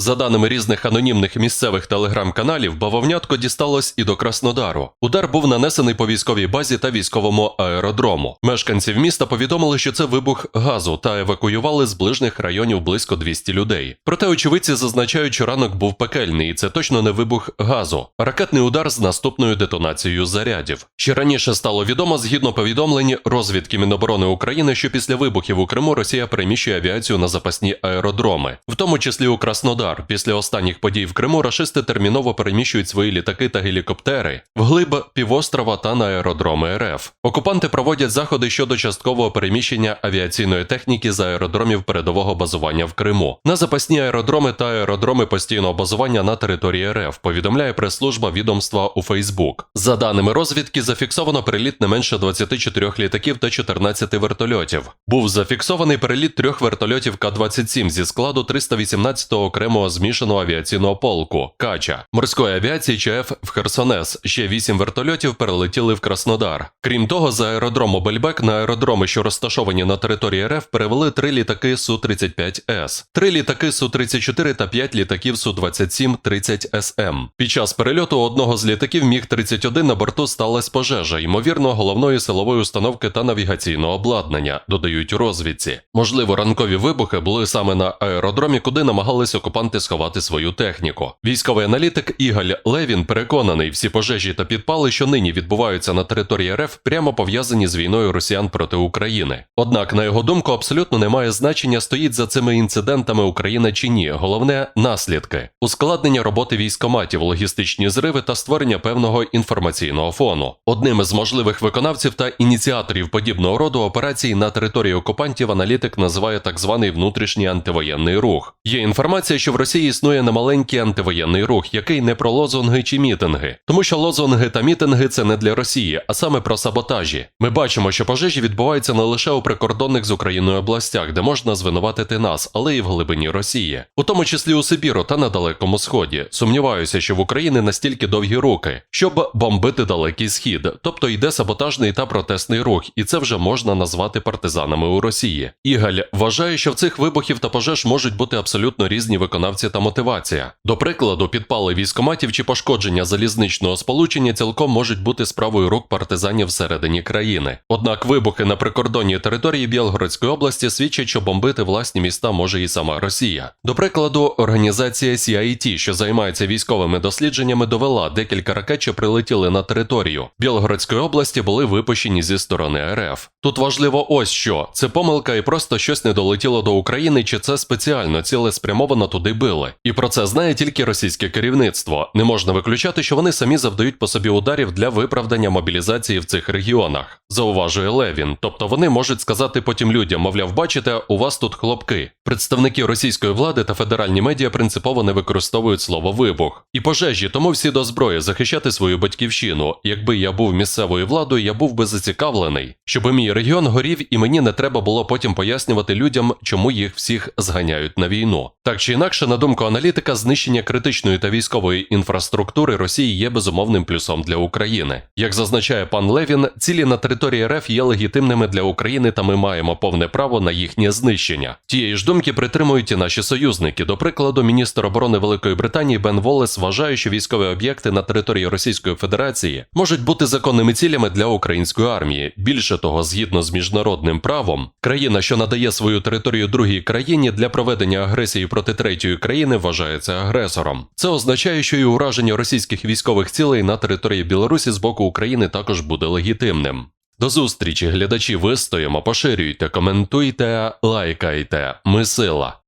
За даними різних анонімних місцевих телеграм-каналів, бавовнятко дісталось і до Краснодару. Удар був нанесений по військовій базі та військовому аеродрому. Мешканців міста повідомили, що це вибух газу та евакуювали з ближніх районів близько 200 людей. Проте очевидці зазначають, що ранок був пекельний, і це точно не вибух газу, ракетний удар з наступною детонацією зарядів. Ще раніше стало відомо, згідно повідомлень розвідки Міноборони України, що після вибухів у Криму Росія переміщує авіацію на запасні аеродроми, в тому числі у Краснодар. Після останніх подій в Криму рашисти терміново переміщують свої літаки та гелікоптери вглиб півострова та на аеродроми РФ. Окупанти проводять заходи щодо часткового переміщення авіаційної техніки з аеродромів передового базування в Криму на запасні аеродроми та аеродроми постійного базування на території РФ. Повідомляє прес-служба відомства у Фейсбук. За даними розвідки, зафіксовано приліт не менше 24 літаків та 14 вертольотів. Був зафіксований переліт трьох вертольотів К-27 зі складу 318-го окремого змішаного авіаційного полку Кача морської авіації ЧФ в Херсонес. Ще вісім вертольотів перелетіли в Краснодар. Крім того, з аеродрому Бельбек на аеродроми, що розташовані на території РФ, перевели три літаки Су-35С, три літаки Су-34 та п'ять літаків Су-27-30 СМ. Під час перельоту одного з літаків Міг-31 на борту сталася пожежа, ймовірно, головної силової установки та навігаційного обладнання, додають у розвідці. Можливо, ранкові вибухи були саме на аеродромі, куди намагалися окупанти сховати свою техніку. Військовий аналітик Ігаль Левін переконаний, всі пожежі та підпали, що нині відбуваються на території РФ, прямо пов'язані з війною росіян проти України. Однак, на його думку, абсолютно немає значення, стоїть за цими інцидентами Україна чи ні. Головне наслідки ускладнення роботи військоматів, логістичні зриви та створення певного інформаційного фону. Одним із можливих виконавців та ініціаторів подібного роду операцій на території окупантів аналітик називає так званий внутрішній антивоєнний рух. Є інформація, що в Росії існує немаленький антивоєнний рух, який не про лозунги чи мітинги, тому що лозунги та мітинги це не для Росії, а саме про саботажі. Ми бачимо, що пожежі відбуваються не лише у прикордонних з Україною областях, де можна звинуватити нас, але й в глибині Росії, у тому числі у Сибіру та на Далекому Сході. Сумніваюся, що в Україні настільки довгі руки, щоб бомбити далекий схід, тобто йде саботажний та протестний рух, і це вже можна назвати партизанами у Росії. Ігаль вважає, що в цих вибухів та пожеж можуть бути абсолютно різні виконавці та мотивація. До прикладу, підпали військоматів чи пошкодження залізничного сполучення цілком можуть бути справою рук партизанів всередині країни. Однак вибухи на прикордонній території Білгородської області свідчать, що бомбити власні міста може і сама Росія. До прикладу, організація CIT, що займається військовими дослідженнями, довела декілька ракет, що прилетіли на територію Білгородської області, були випущені зі сторони РФ. Тут важливо ось що це помилка і просто щось не долетіло до України, чи це спеціально цілеспрямовано туди били. І про це знає тільки російське керівництво. Не можна виключати, що вони самі завдають по собі ударів для виправдання мобілізації в цих регіонах. Зауважує Левін. Тобто вони можуть сказати потім людям, мовляв, бачите, у вас тут хлопки. Представники російської влади та федеральні медіа принципово не використовують слово вибух і пожежі, тому всі до зброї захищати свою батьківщину. Якби я був місцевою владою, я був би зацікавлений, щоб мій регіон горів, і мені не треба було потім пояснювати людям, чому їх всіх зганяють на війну. Так чи інакше, на думку аналітика, знищення критичної та військової інфраструктури Росії є безумовним плюсом для України. Як зазначає пан Левін, цілі на території РФ є легітимними для України, та ми маємо повне право на їхнє знищення. Тієї ж думки притримують і наші союзники. До прикладу, міністр оборони Великої Британії Бен Волес вважає, що військові об'єкти на території Російської Федерації можуть бути законними цілями для української армії. Більше того, згідно з міжнародним правом, країна, що надає свою територію другій країні для проведення агресії проти третьої країни, вважається агресором. Це означає, що і ураження російських військових цілей на території Білорусі з боку України також буде легітимним. До зустрічі, глядачі, вистоїмо, поширюйте, коментуйте, лайкайте. Ми сила.